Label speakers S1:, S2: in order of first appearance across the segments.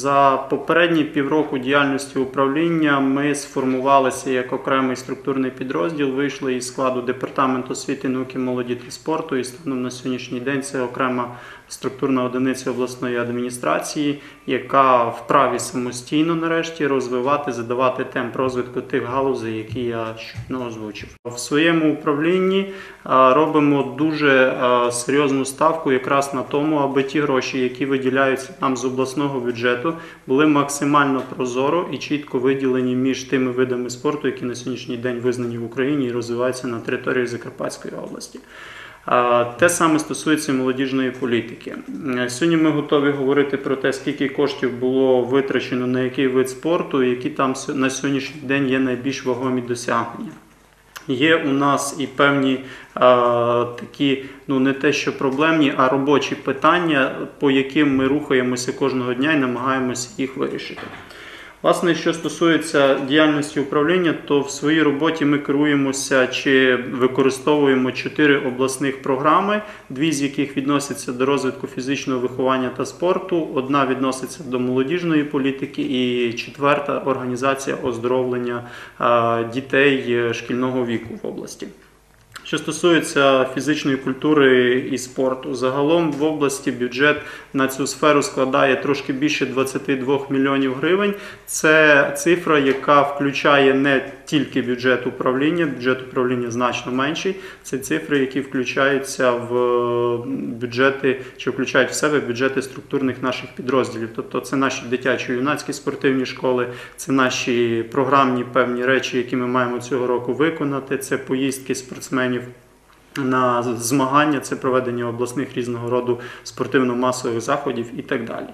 S1: За попередні півроку діяльності управління ми сформувалися як окремий структурний підрозділ, вийшли із складу департаменту освіти, науки, молоді та спорту. І станом на сьогоднішній день це окрема структурна одиниця обласної адміністрації, яка вправі самостійно нарешті розвивати, задавати темп розвитку тих галузей, які я щойно озвучив. В своєму управлінні робимо дуже серйозну ставку якраз на тому, аби ті гроші, які виділяються нам з обласного бюджету, були максимально прозоро і чітко виділені між тими видами спорту, які на сьогоднішній день визнані в Україні і розвиваються на території Закарпатської області. Те саме стосується молодіжної політики. Е, Сьогодні ми готові говорити про те, скільки коштів було витрачено на який вид спорту, які там на сьогоднішній день є найбільш вагомі досягнення. Є у нас і певні такі, ну не те, що проблемні, а робочі питання, по яким ми рухаємося кожного дня і намагаємося їх вирішити. Власне, що стосується діяльності управління, то в своїй роботі ми керуємося чи використовуємо чотири обласних програми, дві з яких відносяться до розвитку фізичного виховання та спорту, одна відноситься до молодіжної політики, і четверта організація оздоровлення дітей е, шкільного віку в області. Що стосується фізичної культури і спорту, загалом в області бюджет на цю сферу складає трошки більше 22 мільйонів гривень. Це цифра, яка включає не тільки бюджет управління, бюджет управління значно менший. Це цифри, які включаються в бюджети чи включають в себе бюджети структурних наших підрозділів. Тобто це наші дитячо-юнацькі спортивні школи, це наші програмні певні речі, які ми маємо цього року виконати. Це поїздки спортсменів. На змагання це проведення обласних різного роду спортивно-масових заходів і так далі.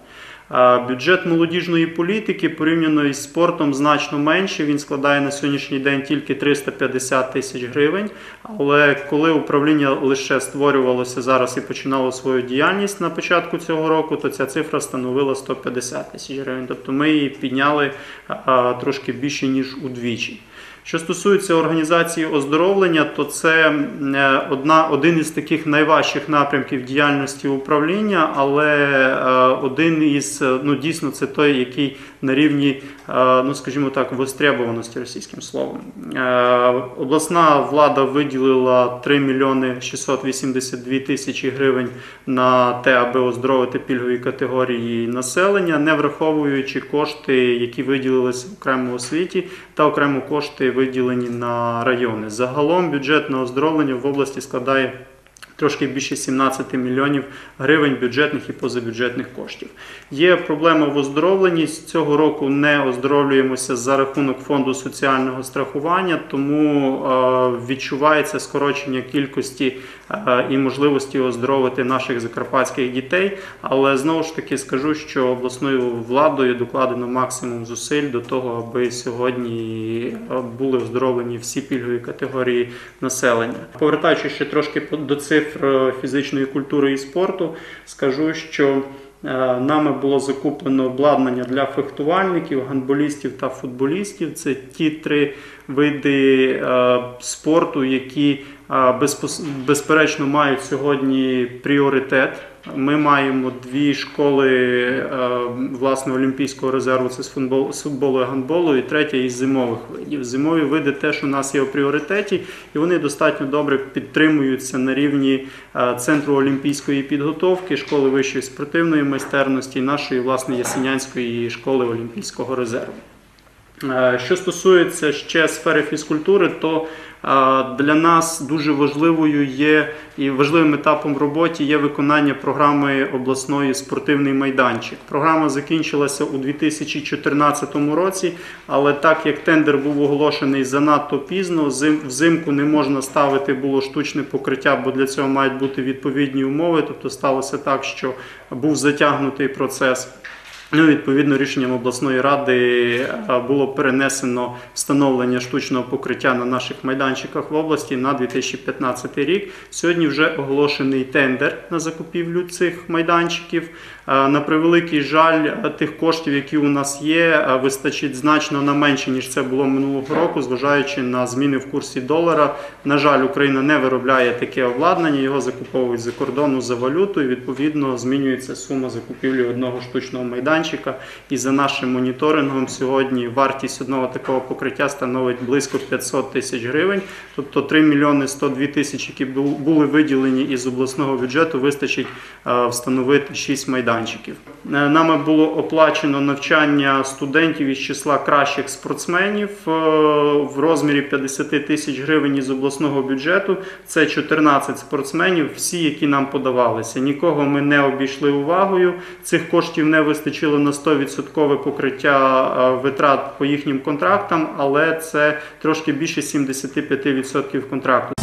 S1: Бюджет молодіжної політики порівняно із спортом значно менший. Він складає на сьогоднішній день тільки 350 тисяч гривень. Але коли управління лише створювалося зараз і починало свою діяльність на початку цього року, то ця цифра становила 150 тисяч гривень. Тобто ми її підняли трошки більше ніж удвічі. Що стосується організації оздоровлення, то це е, одна, один із таких найважчих напрямків діяльності управління, але е, один із е, ну дійсно це той, який на рівні, ну скажімо так, востребованості російським словом. Обласна влада виділила 3 мільйони 682 тисячі гривень на те, аби оздоровити пільгові категорії населення, не враховуючи кошти, які виділилися в окремому освіті, та окремо кошти виділені на райони. Загалом бюджет на оздоровлення в області складає трошки більше 17 мільйонів гривень бюджетних і позабюджетних коштів. Є проблема в оздоровленні. З цього року не оздоровлюємося за рахунок фонду соціального страхування, тому е, відчувається скорочення кількості е, і можливості оздоровити наших закарпатських дітей. Але знову ж таки скажу, що обласною владою докладено максимум зусиль до того, аби сьогодні були оздоровлені всі пільгові категорії населення. Повертаючись ще трошки до цифр фізичної культури і спорту, скажу, що Нами було закуплено обладнання для фехтувальників, гандболістів та футболістів. Це ті три види спорту, які безперечно мають сьогодні пріоритет. Ми маємо дві школи власне олімпійського резерву це з футболу, і гандболу, і третя із зимових видів. Зимові види теж у нас є у пріоритеті, і вони достатньо добре підтримуються на рівні центру олімпійської підготовки, школи вищої спортивної майстерності нашої власне Ясенянської школи олімпійського резерву. Що стосується ще сфери фізкультури, то для нас дуже важливою є і важливим етапом в роботі є виконання програми обласної спортивний майданчик. Програма закінчилася у 2014 році, але так як тендер був оголошений занадто пізно, взимку не можна ставити було штучне покриття, бо для цього мають бути відповідні умови. Тобто сталося так, що був затягнутий процес. Ну, Відповідно, рішенням обласної ради було перенесено встановлення штучного покриття на наших майданчиках в області на 2015 рік. Сьогодні вже оголошений тендер на закупівлю цих майданчиків. На превеликий жаль, тих коштів, які у нас є, вистачить значно на менше, ніж це було минулого року, зважаючи на зміни в курсі долара. На жаль, Україна не виробляє таке обладнання, його закуповують за кордону за валюту, і відповідно змінюється сума закупівлі одного штучного майданчика майданчика. І за нашим моніторингом сьогодні вартість одного такого покриття становить близько 500 тисяч гривень. Тобто 3 мільйони 102 тисячі, які були виділені із обласного бюджету, вистачить е, встановити 6 майданчиків. Е, Нами було оплачено навчання студентів із числа кращих спортсменів е, в розмірі 50 тисяч гривень із обласного бюджету. Це 14 спортсменів, всі, які нам подавалися. Нікого ми не обійшли увагою. Цих коштів не вистачило на 100% покриття е, витрат по їхнім контрактам, але це трошки більше 75% контракту.